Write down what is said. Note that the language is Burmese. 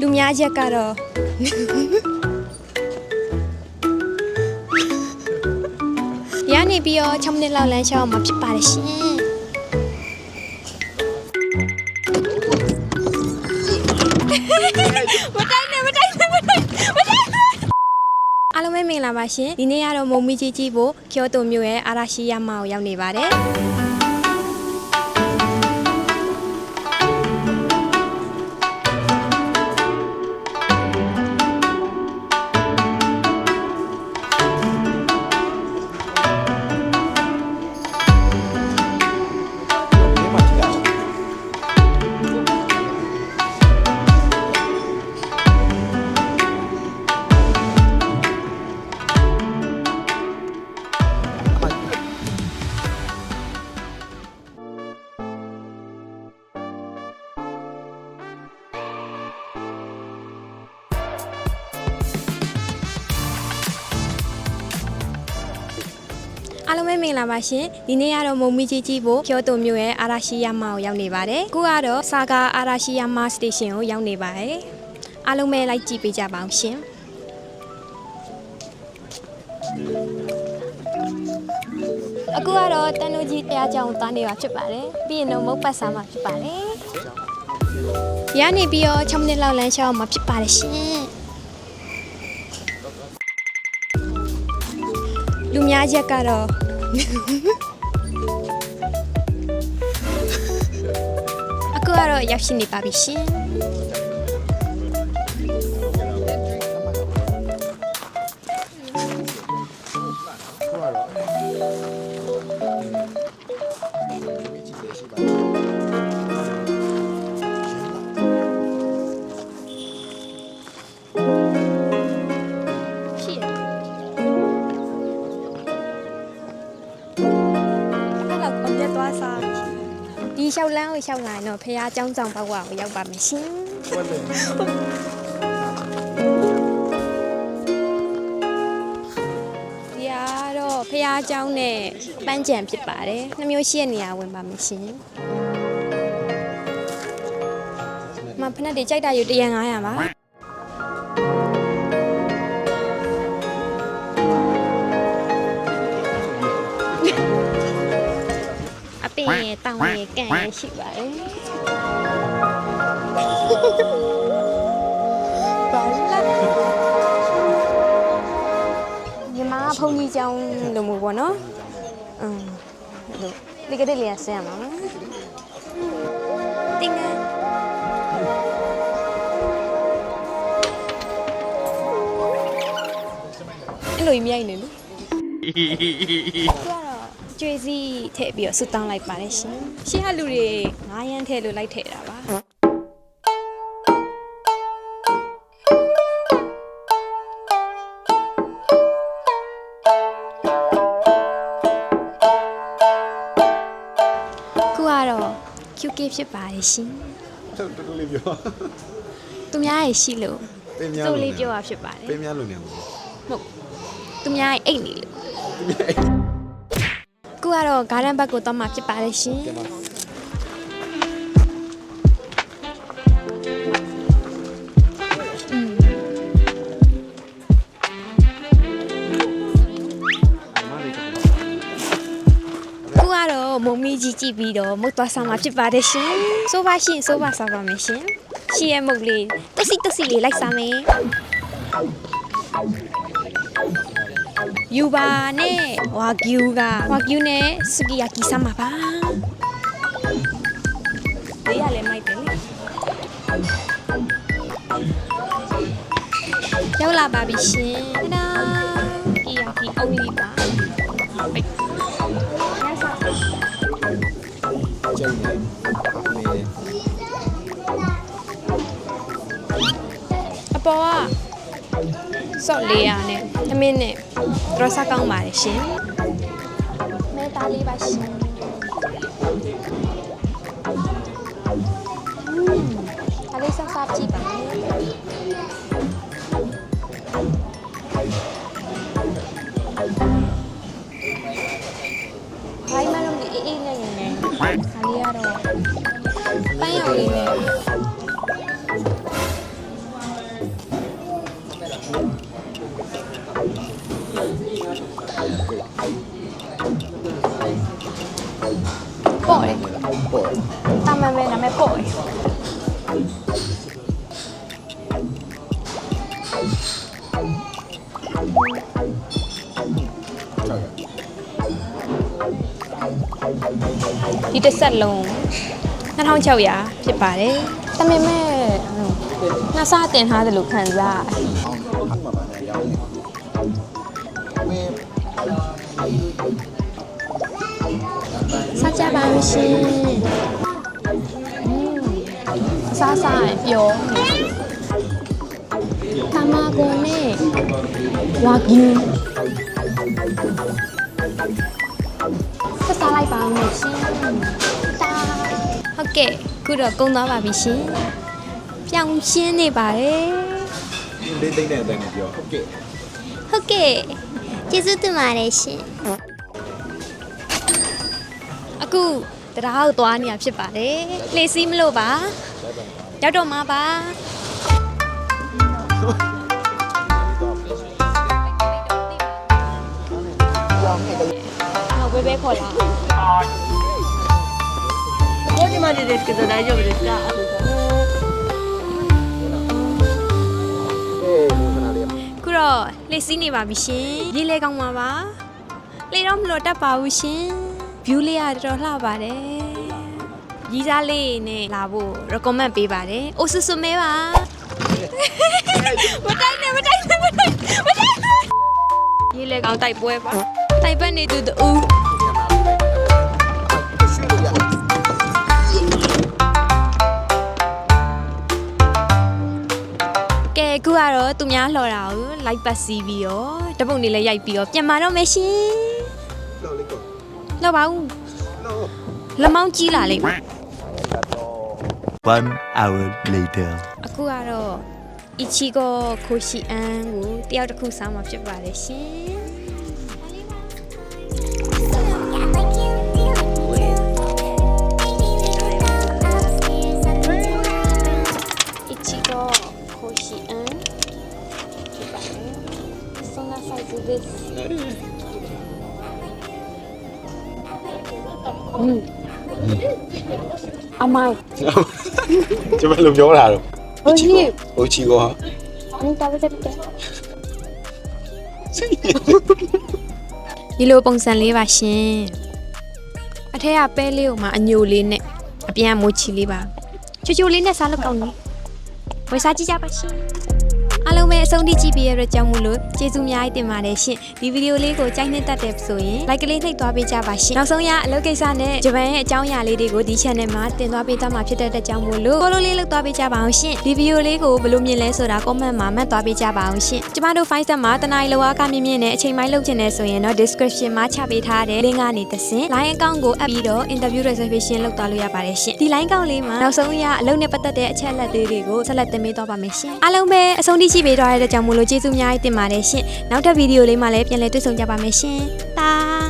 လူများချက်ကတော့ရနေပြီးတော့6မိနစ်လောက်လမ်းလျှောက်မှာဖြစ်ပါတယ်ရှင်မတိုင်းနဲ့မတိုင်းနဲ့မတိုင်းမတိုင်းအားလုံးပဲမင်္ဂလာပါရှင်ဒီနေ့ကတော့မုံမီကြီးကြီးဖို့ကျိုတိုမြို့ရဲ့အာရာရှိယမကိုရောက်နေပါတယ် အားလုံးပဲမင်္ဂလာပါရှင်ဒီနေ့ကတော့မုံမီကြီးကြီးဖို့ကျိုတိုမြို့ရဲ့အာရာရှိယမကိုရောက်နေပါတယ်ခုကတော့စာကာအာရာရှိယမစတေရှင်ကိုရောက်နေပါတယ်အားလုံးပဲလိုက်ကြည့်ပေးကြပါအောင်ရှင်အခုကတော့တန်နိုကြီးတရားကြောင်ကိုသွားနေပါဖြစ်ပါတယ်ပြီးရင်တော့မုတ်ပတ်စားမှာဖြစ်ပါတယ်ရနေပြီးတော့6မိနစ်လောက်လမ်းလျှောက်မှာဖြစ်ပါတယ်ရှင်လူများချက်ကတော့ အခုကတော့ရောက်ရှိနေပါပြီရှင် ဒီလျှောက်လန်းကိုလျှောက်လာရင်တော့ဖះเจ้าကြောင်ဘောက်ဝါကိုရောက်ပါမယ်ရှင်ဒီကတော့ဖះเจ้าနဲ့ပန်းကြံဖြစ်ပါတယ်နှမျိုးရှိတဲ့နေရာဝင်ပါမယ်ရှင်မဖနက်တွေကြိုက်တာယူ100 900ပါ ရဲ့တောင်ရဲ့ကန်ရဲ့ရှိပါတယ်ဘာလဲညီမကဖုန်ကြီးကျောင်းလို့မို့ပေါ့နော်အင်းလို့ဒီကလေးလေးဆင်းရမှာနော်တင်းငယ်အဲ့လိုကြီးမြိုက်နေလို့ ကတော့ကျွေးစီထည့်ပြီးတော့ဆူတောင်းလိုက်ပါတယ်ရှင်။ရှေ့ကလူတွေ9ရန်ထည့်လို့လိုက်ထည့်တာပါ။ခုကတော့ QK ဖြစ်ပါတယ်ရှင်တော်တော်လေးပြော။သူများရဲ့ရှိလို့ပင်းများစိုးလို့လေးပြောတာဖြစ်ပါတယ်ပင်းများလို့နေမှာ။ဟုတ်။သူများရဲ့အိတ်နေလို့ခု ကတော့ garden bag ကိုတော့မှဖြစ်ပါတယ်ရှင်ကဲပါอืมမလေးကခုကတော့မုံမီကြီးကြည့်ပြီးတော့မုတ်သွားဆောင်မှာဖြစ်ပါတယ်ရှင်။ဆိုပါရှင်ဆိုပါစားပါမယ်ရှင်။ရှီရဲ့မုတ်လေးတက်စီတက်စီလေးလိုက်စားမယ်။ ယူပါနဲ့ဝါကျူကဝါကျူနဲ့စကီယာကီစားမှာပါ။လေးရလဲမိုက်တယ်လေ။ရောက်လာပါပြီရှင်။တာကီယာကီအုံးလေးပါ။ပိတ်။ရစားကျုံနေလေအပေါ်ကစော့လေးရနဲ့ အမင်းနဲ့တော့စားကောင်းပါတယ်ရှင်မဲသားလေးပါရှင်အလေးစားစားကြည့်ပါမယ်ဟိုင်းမလုံးလေးအေးအေးနဲ့နေနေခါလေးကတော့ ပေါ့လေပေါ့တာမန်ပဲနာမည်ပေါ့လေဒီတစ်ဆက်လုံး2600ဖြစ်ပါတယ်။တမင်မဲ့နှစ်ဆတင်ထားတယ်လို့ခံစားရတယ် ကြပါမရှင်အစားစားရင်ပျော်နေတမဂုံနဲ့ဝါကျူဆက်စားလိုက်ပါဦးမယ်ရှင်တာဟုတ်ကဲ့ခုတော့ကုန်းသွားပါပြီရှင်ပြောင်းရှင်းနေပါတယ်လေးသိမ့်တဲ့အတိုင်းနဲ့ပြောဟုတ်ကဲ့ဟုတ်ကဲ့ကျေးဇူးတင်ပါတယ်ရှင် အခုတရားကိုသွားနေရဖြစ်ပါတယ်လှေစီးမလို့ပါရောက်တော့မှာပါဟုတ်ဘယ်ဘဲခေါ်လာ ここにまでですけど大丈夫ですか？ အေးဒီခဏလေး ခုတော့လှေစီးနေပါပြီရှင်ရေလေကောင်းပါပါလှေတော့မလို့တတ်ပါဘူးရှင် view လေးကတော်တော်လှပါတယ်ရီးစားလေးနဲ့လာဖို့ recommend ပေးပါတယ်အိုဆူဆူမဲပါမတိုက်နဲ့မတိုက်နဲ့မတိုက်မတိုက်နဲ့ရေလေကောင်းတိုက်ပွဲပါတိုက်ပတ်နေသူတူရွှေ့လို့ရကဲခုကတော့သူများလှော်တာကိုလိုက်ပတ်စီးပြီးတော့တပုတ်နေလဲရိုက်ပြီးတော့ပြန်มาတော့မယ်ရှင်လို့လေးကော လှော်ပါဦးလို့လက်မောင်းကြီးလာလိမ့်မယ် One hour later. အခုကတော့အီချီကိုခိုရှိအန်ကိုတယောက်တစ်ခုစားမှာဖြစ်ပါတယ်ရှင်အီချီကိုခို အမိုင်ကျမလိုပြောတာတော့ဟိုကြီးဟိုချီကောဟာအင်းတော်ပဲတဲ့ဒီလိုပုံစံလေးပါရှင်အထက်ကပဲလေးကိုမှအညိုလေးနဲ့အပြန်မိုးချီလေးပါချိုချိုလေးနဲ့စားလို့ကောင်းတယ်ဝယ်စားကြည့်ကြပါရှင် အားလုံးပဲအဆုံးထိကြည့်ပြီးရတဲ့ကြောင့်မို့လို့ကျေးဇူးအများကြီးတင်ပါတယ်ရှင်ဒီဗီဒီယိုလေးကိုကြိုက်နှစ်သက်တယ်ဆိုရင် like ကလေးနှိပ်သွားပေးကြပါရှင်နောက်ဆုံးရအလုပ်ကိစ္စနဲ့ဂျပန်ရဲ့အကြောင်းအရာလေးတွေကိုဒီ channel မှာတင်သွားပေးသွားမှာဖြစ်တဲ့အတွက်ကြောင့်မို့လို့ follow လေးလုပ်သွားပေးကြပါအောင်ရှင်ဒီဗီဒီယိုလေးကိုဘယ်လိုမြင်လဲဆိုတာ comment မှာမှတ်သွားပေးကြပါအောင်ရှင်ကျမတို့ file set မှာတနင်္လာလောကမြင့်မြင့်နဲ့အချိန်ပိုင်းလုပ်ချင်တယ်ဆိုရင်တော့ description မှာချပေးထားတဲ့ link ကနေတဆင့် line account ကိုအပ်ပြီးတော့ interview reservation လုပ်သွားလို့ရပါတယ်ရှင်ဒီ line account လေးမှာနောက်ဆုံးရအလုပ်နဲ့ပတ်သက်တဲ့အချက်အလက်လေးတွေကိုဆက်လက်တင်ပေးသွားပါမယ်ရှင်အားလုံးပဲအဆုံးထိရှိပေးသွားတဲ့အတွက်ကြောင့်မို့လို့ကျေးဇူးအများကြီးတင်ပါတယ်ရှင်နောက်ထပ်ဗီဒီယိုလေးမှာလည်းပြန်လည်တွေ့ဆုံကြပါမယ်ရှင်တာ